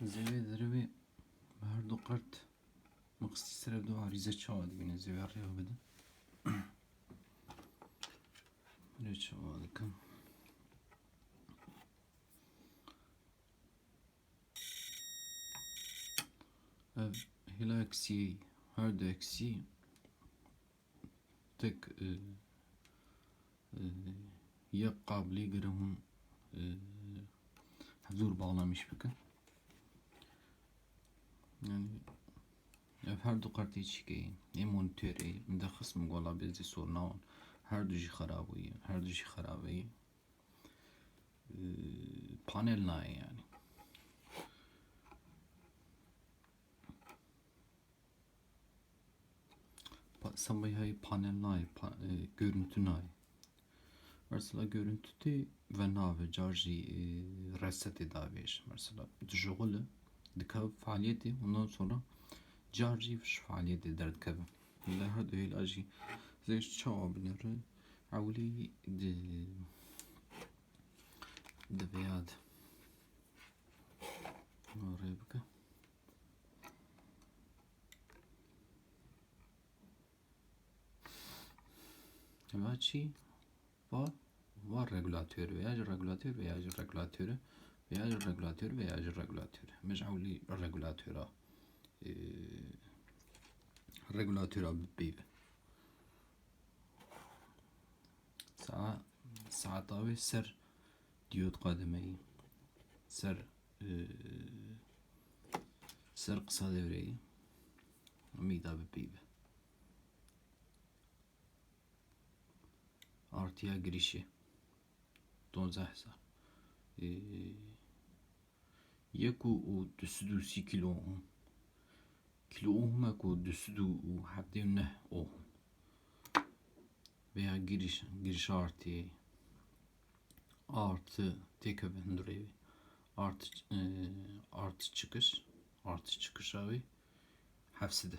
Derivê bi her du qert miqstî serev du arîze çawa dibîne zêwe rêva bidin. Rê çawa dikim. Ev hêla eksiyê her du eksî tek e, e, yek qabilî girim hûn e, bağlamış bikin. Yani ev her du qertê çîkê ê monitörê min de xism gola bezê sorna wan her du jî xerab bûye her du jî xerabeyî Ee, panel yani. Pa- e, görüntü nayê. Mesela görüntü tê ve nave car jî e, resetê davêj. Mesela dijogule Dikavip faaliyeti. Ondan sonra Carcif faaliyeti der Dikavip. Bunlar her değil acı. Zeş çağabınları avli deviyad. Oraya bakalım. Maçı var var regülatörü veya regülatör veya regülatörü veya regülatör veya regülatör. Mij ewlî regülatöra e, regülatöra bipêve. Sağa saeta wê ser diyot qademeyî ser e, ser qisa devreyî mîda bipêve. Artıya girişi 12 hesar. E, yek û û du sed û sî kilo ohm. Kilo ohmek û du sed û û hevdê û neh ohm. Veya giriş, giriş artı artı tek öbendürevi artı e, artı çıkış artı çıkış abi hepside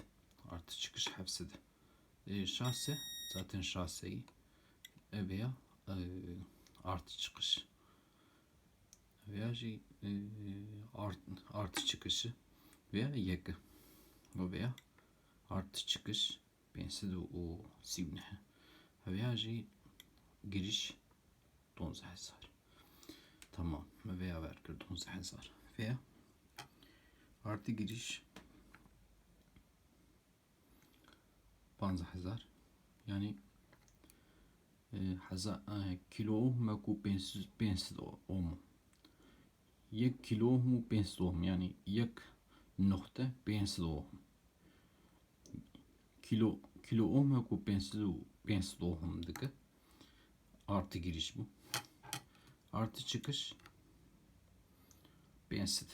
artı çıkış hepside e, şahse zaten şahseyi e, veya e, artı çıkış veya şey e, art, artı çıkışı veya yekı veya artı çıkış pense de o sivne veya şey giriş 12 hesar tamam. Veya ver 12 hesar veya artı giriş 15 hesar yani e, heza, e, kilo ohm ku 500 500 ohm یک کیلو ohm و 500 ohm yani یک nokta 500 ohm kilo kilo ohm ku 500 500 ohm dige artı giriş bu artı çıkış 500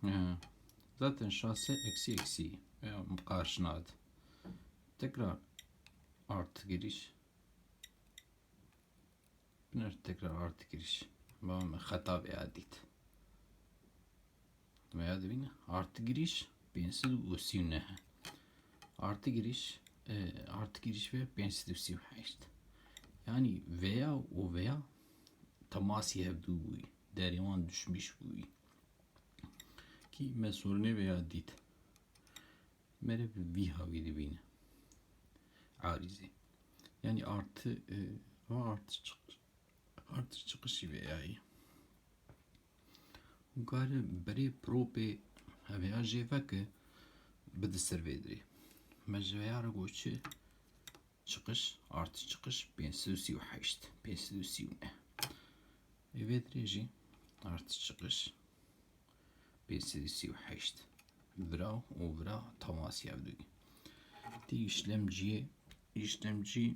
Ha, zaten şahse eksi eksi veya karşınadı tekrar artı giriş Bunlar tekrar artı giriş Babam hata veya dit veya dibine artı giriş bensiz usine artı giriş e, artı giriş ve bensiz usiv işte. Yani veya o veya temas yevdu buy derivan düşmüş buy ki mesulüne veya dit? Mere vi havi dibine arize yani artı e, artı çıkış artı çıkışı veya iyi Gare berê propê heveya jêvekê bi di servêdirê. Me ji veya re goçi çıkış artı çıkış 538 539 Evê dirê jî artı çıkış 538 Vira û vira temas yev dû. Tî işlemciye işlemci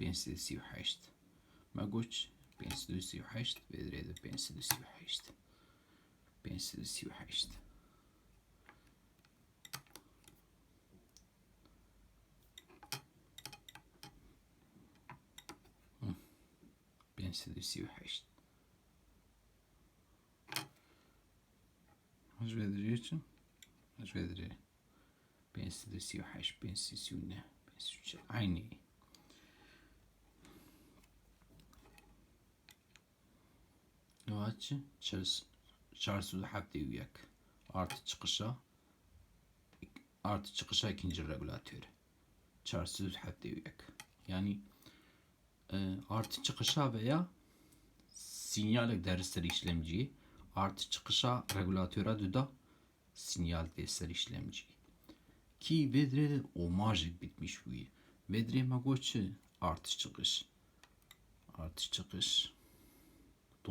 varê 538 Me goç 538 ve dirê de 538 538 Hı. 538 Mas ve dirê için Mas ve dirê 538 539 539 aynı kaç? Çarşı hafta üyek. Artı çıkışa artı çıkışa ikinci regülatör. Çarşı hafta üyek. Yani e, artı çıkışa veya sinyal dersleri işlemci artı çıkışa regülatöre duda sinyal dersleri işlemci. Ki vedre o majik bitmiş bu. Vedre magoçı artı çıkış. Artı çıkış.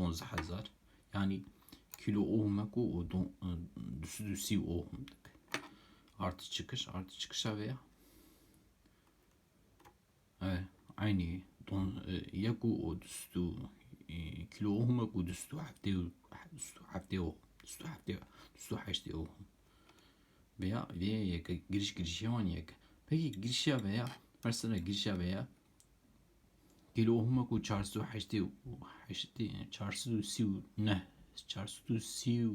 12000 yani kilo ohmak o don, düsü düsü ohmdik. Artı çıkış artı çıkışa veya. Evet, aynı don yaku o düstü e, kilo ohmak o düstü hafte düstü hafte o düstü hafte düstü haşte o. Veya veya yaka giriş giriş yaman yaka. Peki giriş ya veya mesela giriş ya veya kilo ohmak o çarşı haşte haşte çarşı düsü ne? Çarşı düsü